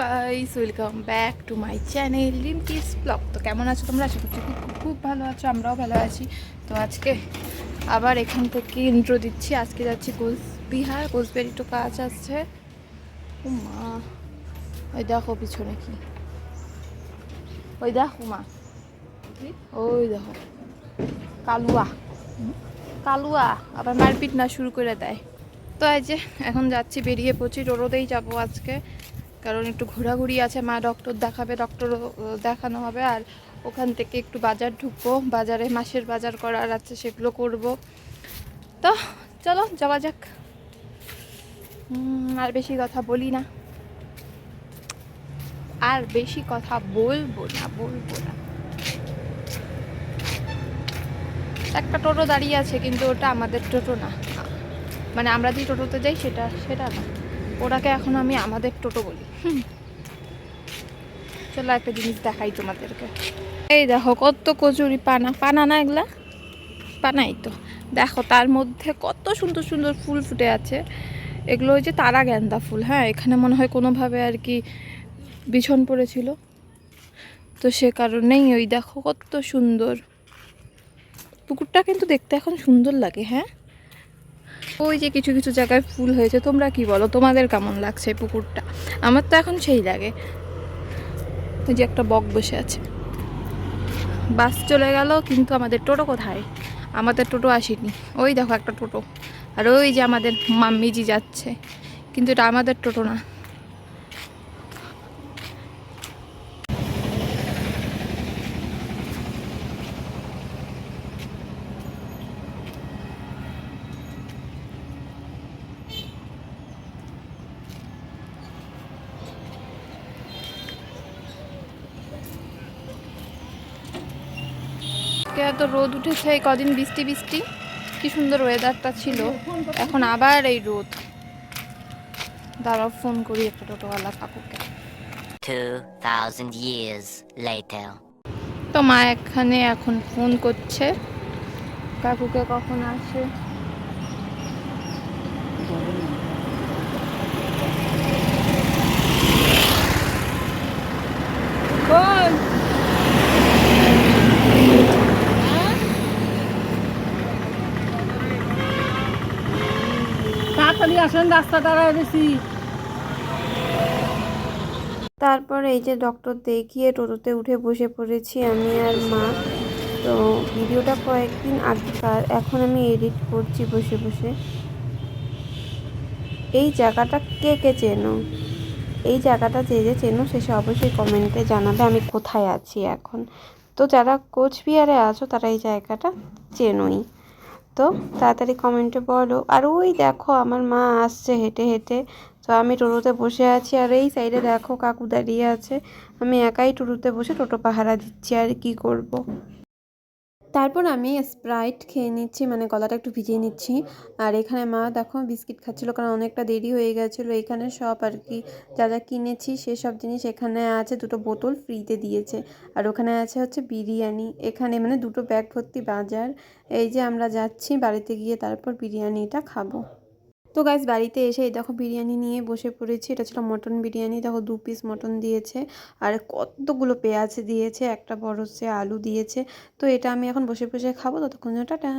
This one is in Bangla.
Guys welcome back to my channel Limki's blog তো কেমন আছো তোমরা? আশা করছি খুব খুব ভালো আছো, আমরাও ভালো আছি। তো আজকে আবার এখান থেকে ইন্ট্রো দিচ্ছি। আজকে যাচ্ছি কোচবিহার কোচবিহার একটু কাজ আসছে ও মা, ওই দেখো পিছনে কি। ওই দেখো মা। ওই দেখো, কালুয়া। কালুয়া, আবার মারপিট না শুরু করে দেয়। তো এই যে, এখন যাচ্ছি, বেরিয়ে পড়ছি টোটোতেই যাব আজকে। কারণ একটু ঘোরাঘুরি আছে, মা ডক্টর দেখাবে ডক্টর দেখানো হবে আর ওখান থেকে একটু বাজার ঢুকবো, বাজারে মাসের বাজার করার আছে সেগুলো করব। তো চলো যাওয়া যাক। আর বেশি কথা বলি না। আর বেশি কথা বলব না বলব না। একটা টোটো দাঁড়িয়ে আছে কিন্তু ওটা আমাদের টোটো না। মানে আমরা যে টোটোতে যাই সেটা সেটা না। ওটাকে এখন আমি আমাদের টোটো বলি। চলো একটা জিনিস দেখাই তোমাদেরকে। এই দেখো কত কচুরি পানা। পানা না এগুলা? পানাই তো। দেখো তার মধ্যে কত সুন্দর সুন্দর ফুল ফুটে আছে। এগুলো ওই যে তারা গ্যান্দা ফুল হ্যাঁ? এখানে মনে হয় কোনোভাবে আর কি বিছন পড়েছিল। তো সে কারণেই ওই দেখো কত সুন্দর। পুকুরটা কিন্তু দেখতে এখন সুন্দর লাগে হ্যাঁ? ওই যে কিছু কিছু জায়গায় ফুল হয়েছে, তোমরা কি বলো? তোমাদের কেমন লাগছে পুকুরটা? আমার তো এখন সেই লাগে। ওই যে একটা বক বসে আছে। বাস চলে গেল, কিন্তু আমাদের টোটো কোথায়? আমাদের টোটো আসেনি। ওই দেখো একটা টোটো। আর ওই যে আমাদের মাম্মিজি যাচ্ছে। কিন্তু এটা আমাদের টোটো না। আজকে এত রোদ উঠেছে এই কদিন বৃষ্টি বৃষ্টি। কি সুন্দর ওয়েদারটা ছিল। এখন আবার এই রোদ। দাঁড়াও ফোন করি একটা টোটোওয়ালা কাকুকে। 2,000 years later. তো মা এখানে এখন ফোন করছে। কাকুকে কখন আসে? তাড়াতাড়ি আসেন রাস্তাটা বেশি তারপর এই যে ডক্টর দেখিয়ে টোটোতে উঠে বসে পড়েছি আমি আর মা। তো ভিডিওটা কয়েকদিন আগেকার এখন আমি এডিট করছি বসে বসে। এই জায়গাটা কে কে চেনো? এই জায়গাটা যে যে চেনো শেষে অবশ্যই কমেন্টে জানাবে আমি কোথায় আছি এখন। তো যারা কোচবিহারে আছো তারা এই জায়গাটা চেনোই। তো তাড়াতাড়ি কমেন্টে বলো। আর ওই দেখো আমার মা আসছে হেঁটে হেঁটে। তো আমি টোটোতে বসে আছি আর এই সাইডে দেখো কাকু দাঁড়িয়ে আছে। আমি একাই টোটোতে বসে টোটো পাহারা দিচ্ছি আর কি করব। তারপর আমি স্প্রাইট খেয়ে নিচ্ছি মানে গলাটা একটু ভিজিয়ে নিচ্ছি। আর এখানে মা দেখো বিস্কিট খাচ্ছিলো, কারণ অনেকটা দেরি হয়ে গেছিল। এখানে সব আর কি, যা যা কিনেছি সেসব জিনিস এখানে আছে, দুটো বোতল ফ্রিতে দিয়েছে। আর ওখানে আছে হচ্ছে বিরিয়ানি। এখানে মানে দুটো ব্যাগ ভর্তি বাজার। এই যে আমরা যাচ্ছি বাড়িতে গিয়ে তারপর বিরিয়ানিটা খাব। তো গাইজ বাড়িতে এসে এই দেখো বিরিয়ানি নিয়ে বসে পড়েছি। এটা ছিল মটন বিরিয়ানি। দেখো দু পিস মটন দিয়েছে। আর কতগুলো পেঁয়াজ দিয়েছে। একটা বড় সে আলু দিয়েছে। তো এটা আমি এখন বসে বসে খাব। ততক্ষণ টাটা।